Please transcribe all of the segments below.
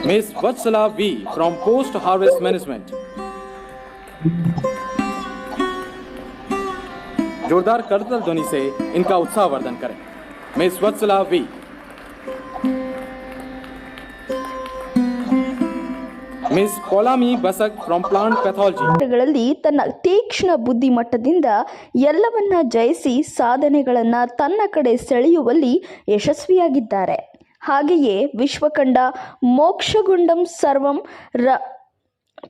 Miss Vatsala V from Post Harvest Management. जोरदार करतल ध्वनि से इनका उत्साहवर्धन करें miss Vatsala V miss Polami Basak from plant pathology ಗಳಲ್ಲಿ ತನ್ನ ತೀಕ್ಷ್ಣ ಬುದ್ಧಿಮಟ್ಟದಿಂದ ಎಲ್ಲವನ್ನ ಜಯಿಸಿ ಸಾಧನೆಗಳನ್ನ ತನ್ನ ಕಡೆ ಸೆಳೆಯುವಲ್ಲಿ ಯಶಸ್ವಿಯಾಗಿದ್ದಾರೆ ಹಾಗೆಯೇ ವಿಶ್ವಕಂಡ ಮೋಕ್ಷಗುಂಡಂ ಸರ್ವಂ ರ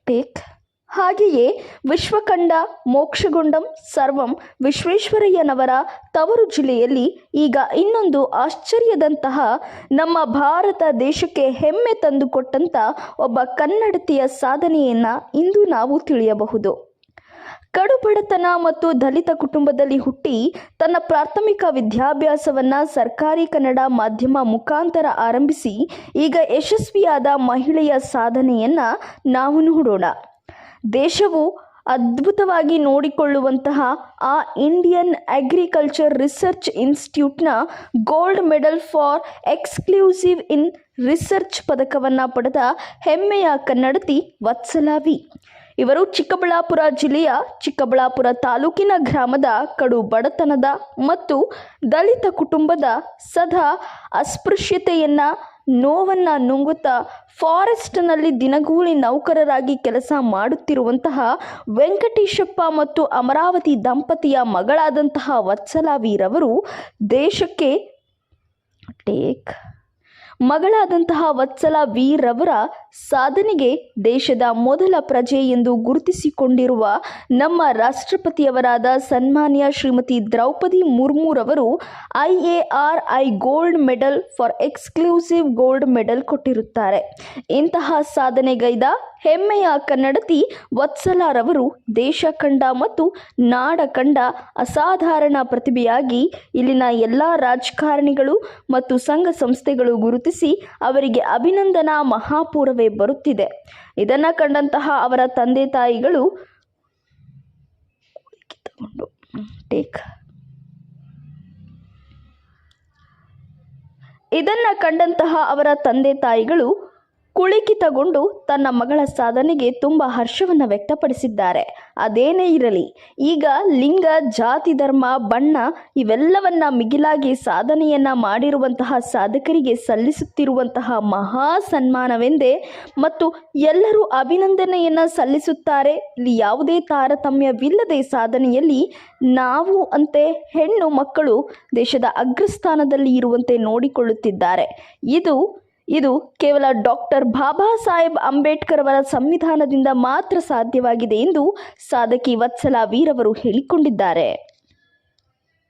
ಪೇಕ್. ಹಾಗೆಯೇ ವಿಶ್ವಕಂಡ ಮೋಕ್ಷಗುಂಡಂ ಸರ್ವಂ ವಿಶ್ವೇಶ್ವರಯ್ಯನವರ ತವರು ಜಿಲ್ಲೆಯಲ್ಲಿ ಈಗ ಇನ್ನೊಂದು ಆಶ್ಚರ್ಯದಂತಹ ನಮ್ಮ ಭಾರತ ದೇಶಕ್ಕೆ ಹೆಮ್ಮೆ ತಂದುಕೊಟ್ಟಂತ ಒಬ್ಬ ಕನ್ನಡತಿಯ ಸಾಧನೆಯನ್ನು ಇಂದು ನಾವು ತಿಳಿಯಬಹುದು. ಕಡುಬಡತನ ಮತ್ತು ದಲಿತ ಕುಟುಂಬದಲ್ಲಿ ಹುಟ್ಟಿ ತನ್ನ ಪ್ರಾಥಮಿಕ ವಿದ್ಯಾಭ್ಯಾಸವನ್ನ ಸರ್ಕಾರಿ ಕನ್ನಡ ಮಾಧ್ಯಮ ಮುಖಾಂತರ ಆರಂಭಿಸಿ ಈಗ ಯಶಸ್ವಿಯಾದ ಮಹಿಳೆಯ ಸಾಧನೆಯನ್ನ ನಾವು ನೋಡೋಣ. ದೇಶವು ಅದ್ಭುತವಾಗಿ ನೋಡಿಕೊಳ್ಳುವಂತಹ ಆ Indian agriculture research ಇನ್ಸ್ಟಿಟ್ಯೂಟ್ನ gold medal for exclusive in research ಪದಕವನ್ನು ಪಡೆದ ಹೆಮ್ಮೆಯ ಕನ್ನಡತಿ ವತ್ಸಲಾ ವಿ ಇವರು ಚಿಕ್ಕಬಳ್ಳಾಪುರ ಜಿಲ್ಲೆಯ ಚಿಕ್ಕಬಳ್ಳಾಪುರ ತಾಲೂಕಿನ ಗ್ರಾಮದ ಕಡು ಬಡತನದ ಮತ್ತು ದಲಿತ ಕುಟುಂಬದ ಸದಾ ಅಸ್ಪೃಶ್ಯತೆಯನ್ನ, ನೋವನ್ನ ನುಂಗುತ್ತಾ ಫಾರೆಸ್ಟ್ನಲ್ಲಿ ದಿನಗೂಲಿ ನೌಕರರಾಗಿ ಕೆಲಸ ಮಾಡುತ್ತಿರುವಂತಹ ವೆಂಕಟೇಶಪ್ಪ ಮತ್ತು ಅಮರಾವತಿ ದಂಪತಿಯ ಮಗಳಾದಂತಹ ವತ್ಸಲಾ ವೀರವರು ದೇಶಕ್ಕೆ ಟೇಕ್. ಮಗಳಾದಂತಹ ವತ್ಸಲ ವೀರವರ ಸಾಧನೆಗೆ ದೇಶದ ಮೊದಲ ಪ್ರಜೆ ಎಂದು ಗುರುತಿಸಿಕೊಂಡಿರುವ ನಮ್ಮ ರಾಷ್ಟ್ರಪತಿಯವರಾದ ಸನ್ಮಾನ್ಯ Shrimati Draupadi ಮುರ್ಮುರವರು IARI gold medal for exclusive gold medal ಕೊಟ್ಟಿರುತ್ತಾರೆ. ಇಂತಹ ಸಾಧನೆಗೈದ ಹೆಮ್ಮೆಯ ಕನ್ನಡತಿ ವತ್ಸಲಾರವರು ದೇಶ ಕಂಡ ಮತ್ತು ನಾಡ ಕಂಡ ಅಸಾಧಾರಣ ಪ್ರತಿಭೆಯಾಗಿ ಇಲ್ಲಿನ ಎಲ್ಲ ರಾಜಕಾರಣಿಗಳು ಮತ್ತು ಸಂಘ ಸಂಸ್ಥೆಗಳು ಗುರುತಿಸಿ ಅವರಿಗೆ ಅಭಿನಂದನಾ ಮಹಾಪೂರವೇ. ಬರುತ್ತಿದೆ. ಇದನ್ನ ಕಂಡಂತಹ ಅವರ ತಂದೆ ತಾಯಿಗಳು ಟೇಕ್ ಇದನ್ನ ಕಂಡಂತಹ ಅವರ ತಂದೆ ತಾಯಿಗಳು ಕುಳಿಕಿತಗೊಂಡು ತನ್ನ ಮಗಳ ಸಾಧನೆಗೆ ತುಂಬ ಹರ್ಷವನ್ನು ವ್ಯಕ್ತಪಡಿಸಿದ್ದಾರೆ. ಅದೇನೇ ಇರಲಿ, ಈಗ ಲಿಂಗ, ಜಾತಿ, ಧರ್ಮ, ಬಣ್ಣ ಇವೆಲ್ಲವನ್ನ ಮಿಗಿಲಾಗಿ ಸಾಧನೆಯನ್ನ ಮಾಡಿರುವಂತಹ ಸಾಧಕರಿಗೆ ಸಲ್ಲಿಸುತ್ತಿರುವಂತಹ ಮಹಾ ಸನ್ಮಾನವೆಂದೇ ಮತ್ತು ಎಲ್ಲರೂ ಅಭಿನಂದನೆಯನ್ನ ಸಲ್ಲಿಸುತ್ತಾರೆ. ಇಲ್ಲಿ ಯಾವುದೇ ತಾರತಮ್ಯವಿಲ್ಲದೆ ಸಾಧನೆಯಲ್ಲಿ ನಾವು ಅಂತೆ ಹೆಣ್ಣು ಮಕ್ಕಳು ದೇಶದ ಅಗ್ರಸ್ಥಾನದಲ್ಲಿ ಇರುವಂತೆ ನೋಡಿಕೊಳ್ಳುತ್ತಿದ್ದಾರೆ. ಇದು ಇದು ಕೇವಲ ಡಾಕ್ಟರ್ ಬಾಬಾ ಸಾಹೇಬ್ ಅಂಬೇಡ್ಕರ್ ಅವರ ಸಂವಿಧಾನದಿಂದ ಮಾತ್ರ ಸಾಧ್ಯವಾಗಿದೆ ಎಂದು ಸಾಧಕಿ ವತ್ಸಲಾ ವೀರವರು ಹೇಳಿಕೊಂಡಿದ್ದಾರೆ.